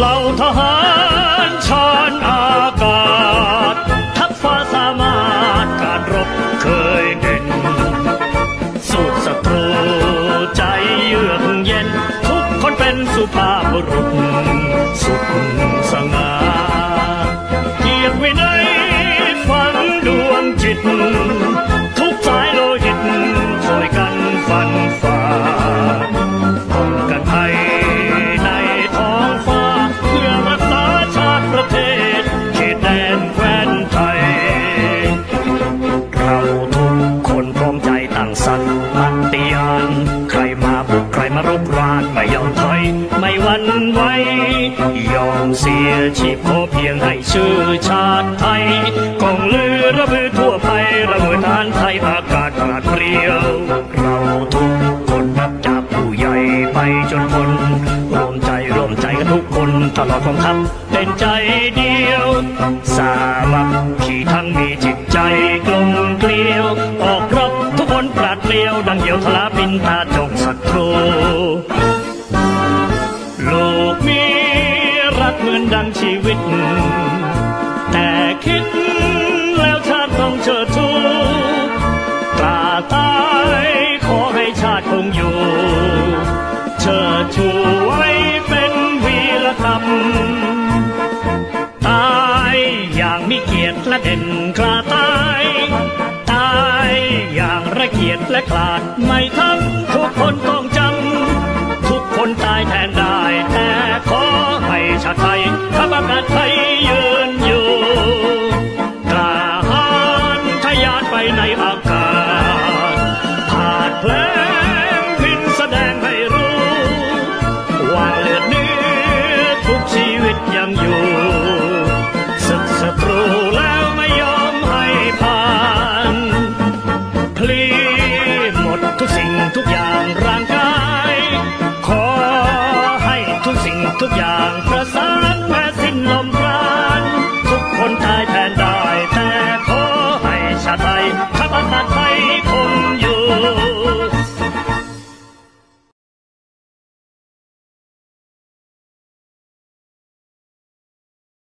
เหล่าทหารชานอากาศ ทักฟ้าสามารถการรบเคยเด่น สู้ศัตรูใจเยือกเย็น ทุกคนเป็นสุภาพบุรุษ ใจตั้งสัตย์ปฏิญาณใครมาบุกใครมารุกรานไม่ยอมถอยไม่หวันไหวยอมเสียชีพขอเพียงให้ชื่อชาติไทยกองเรือระบือทั่วไประเบิดทานไทยอากาศปราดเปรียว เราทุกคนนับจากผู้ใหญ่ไปจนคนรวมใจรวมใจกันทุกคนตลอดกองทัพเป็นใจเดียว สามัคคีทั้งมีจิตใจกลมเกลียวออกร นปราดเปรียว ดังเหี่ยวทลาบินตาจกศัตรูลูกมีรักเหมือนดังชีวิต แต่คิดแล้วชาติต้องเชิดชูตราตายขอให้ชาติคงอยู่ เชิดชูไว้เป็นวีรธรรม ตายอย่างมีเกียรติและเด่นกล้า ระเกียดและกลาด ไม่ทั้งทุกคนต้องจำ ทุกคนตายแทนดา พลีหมดทุกสิ่งทุกอย่างร่างกาย ขอให้ทุกสิ่งทุกอย่างประสานแม้สิ้นลมปราณทุกคนตาย